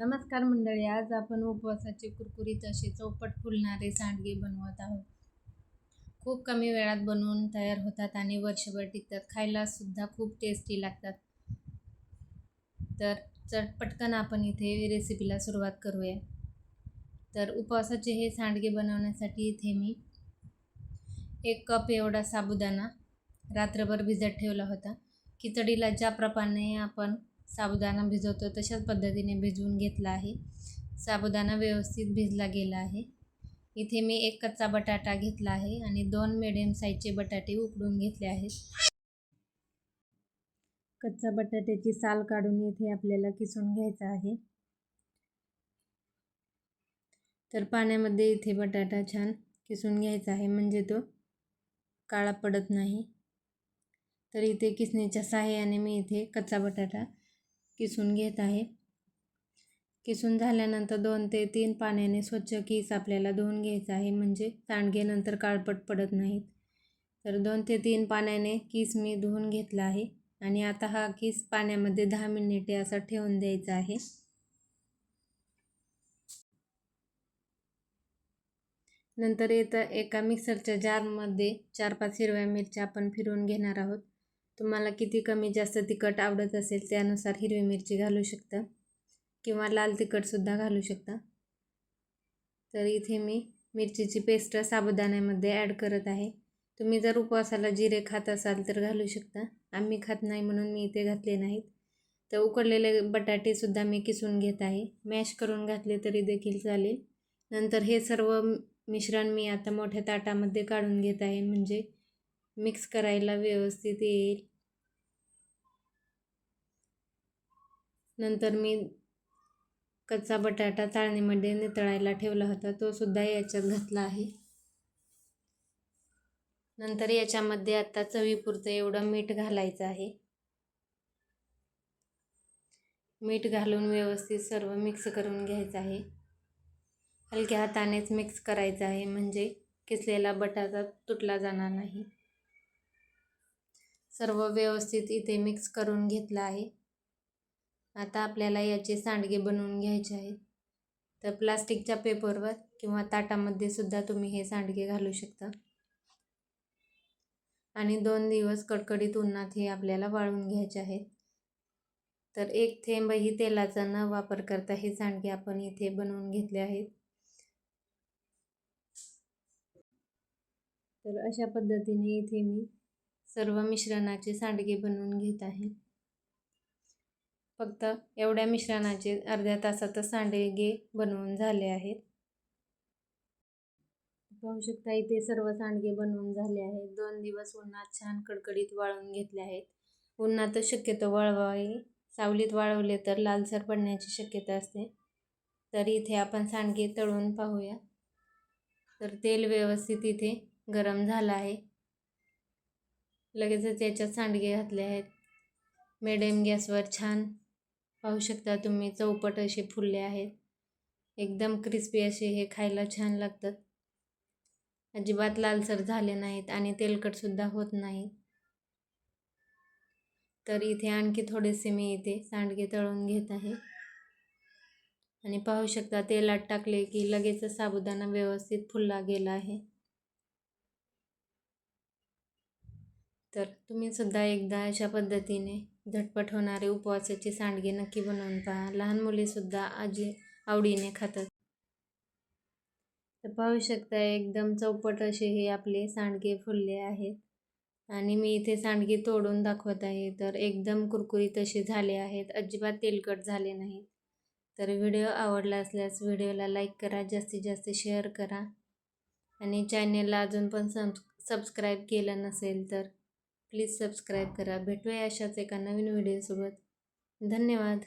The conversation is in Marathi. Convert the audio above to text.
नमस्कार मंडळी आज आपण उपवासाचे कुरकुरीत असे चौपट फुलणारे सांडगे बनवत आहोत. खूप कमी वेळात बनवून तयार होतात आणि वर्षभर टिकतात. खायला सुद्धा खूप टेस्टी लागतात. तर चट पटकन आपण इथे रेसिपीला सुरुवात करूया. तर उपवासाचे हे सांडगे बनवण्यासाठी इथे मी एक कप एवढा साबुदाणा रात्रभर भिजत ठेवला होता. खिचडीला ज्याप्रमाणे आपण साबुदाणा भिजवतो तशाच पद्धतीने भिजवून घेतला आहे. साबुदाणा व्यवस्थित भिजला गेला आहे. इथे मी एक कच्चा बटाटा घेतला आहे आणि दोन मिडियम साईजचे बटाटे उकडून घेतले आहेत. कच्चा बटाट्याची साल काढून इथे आपल्याला किसून घ्यायचा आहे. तर पाण्यामध्ये इथे बटाटा छान किसून घ्यायचा आहे म्हणजे तो काळा पडत नाही. तर इथे किसणीच्या सहाय्याने मी इथे कच्चा बटाटा किसून घेत आहे. किसून झाल्यानंतर दोन ते तीन पाण्याने स्वच्छ किस आपल्याला धुवून घ्यायचा आहे. म्हणजे सांडगेनंतर काळपट पडत नाहीत. तर दोन ते तीन पाण्याने किस मी धुवून घेतला आहे. आणि आता हा किस पाण्यामध्ये दहा मिनिटे असा ठेवून द्यायचा आहे. नंतर येतं एका मिक्सरच्या जारमध्ये चार पाच हिरव्या मिरच्या आपण फिरवून घेणार आहोत. तुम्हाला किती कमी जास्त तिखट आवडत असेल त्यानुसार हिरवी मिरची घालू शकता किंवा लाल तिखटसुद्धा घालू शकता. तर इथे मी मिरचीची पेस्ट साबुदाण्यामध्ये ॲड करत आहे. तुम्ही जर उपवासाला जिरे खात असाल तर घालू शकता. आम्ही खात नाही म्हणून मी इथे घातले नाहीत. तर उकडलेले बटाटेसुद्धा मी किसून घेत आहे. मॅश करून घातले तरी देखील चालेल. नंतर हे सर्व मिश्रण मी आता मोठ्या ताटामध्ये काढून घेत आहे. म्हणजे मिक्स करायला व्यवस्थित येईल. नंतर मी कच्चा बटाटा चाळणीमध्ये नितळायला ठेवला होता. तो सुद्धा याच्यात घातला आहे. नंतर याच्यामध्ये आता चवीपुरतं एवढं मीठ घालायचं आहे. मीठ घालून व्यवस्थित सर्व मिक्स करून घ्यायचं आहे. हलक्या हातानेच मिक्स करायचं आहे. म्हणजे किसलेला बटाटा तुटला जाणार नाही. सर्व व्यवस्थित इथे मिक्स करून घेतलं आहे. आता आपल्याला याचे सांडगे बनवून घ्यायचे आहेत. तर प्लास्टिकच्या पेपरवर किंवा ताटामध्ये सुद्धा तुम्ही हे सांडगे घालू शकता. आणि दोन दिवस कडकडीत उन्हात हे आपल्याला वाळून घ्यायचे आहेत. तर एक थेंबही तेलाचा न वापर करता हे सांडगे आपण इथे बनवून घेतले आहेत. तर अशा पद्धतीने इथे मी सर्व मिश्रणाचे सांडगे बनवून घेत आहे. फक्त एवढ्या मिश्रणाचे अर्ध्या तासातच सांडगे बनवून झाले आहेत. पाहू शकता इथे सर्व सांडगे बनवून झाले आहेत. दोन दिवस उन्हात छान कडकडीत वाळून घेतले आहेत. उन्हातच शक्यतो वळवावे सावलीत वाळवले तर लालसर पडण्याची शक्यता असते. तर इथे आपण सांडगे तळून पाहूया. तर तेल व्यवस्थित इथे गरम झालं आहे. लगेचच याच्यात सांडगे घातले आहेत. मिडियम गॅसवर छान पाहू शकता तुम्ही चौपट असे फुलले आहेत. एकदम क्रिस्पी असे हे खायला छान लागतात. अजिबात लालसर झाले नाहीत आणि तेलकटसुद्धा होत नाही. तर इथे आणखी थोडेसे मी इथे सांडगे तळून घेत आहे. आणि पाहू शकता तेलात टाकले की लगेच साबुदाणा व्यवस्थित फुलला गेला आहे. तर तुम्ही सुद्धा एकदा अशा पद्धतीने झटपट होणारे उपवासाचे सांडगे नक्की बनवून पहा. लहान मुलेसुद्धा आजी आवडीने खातात. तर पाहू शकता एकदम चौपट असे हे आपले सांडगे फुलले आहेत. आणि मी इथे सांडगे तोडून दाखवत आहे. तर एकदम कुरकुरीत असे झाले आहेत. अजिबात तेलकट झाले नाहीत. तर व्हिडिओ आवडला असल्यास व्हिडिओला लाईक करा जास्तीत जास्त शेअर करा. आणि चॅनेलला अजून पण सबस्क्राईब केलं नसेल तर प्लीज सबस्क्राईब करा. भेटूया अशाच एका नवीन व्हिडिओसोबत. धन्यवाद.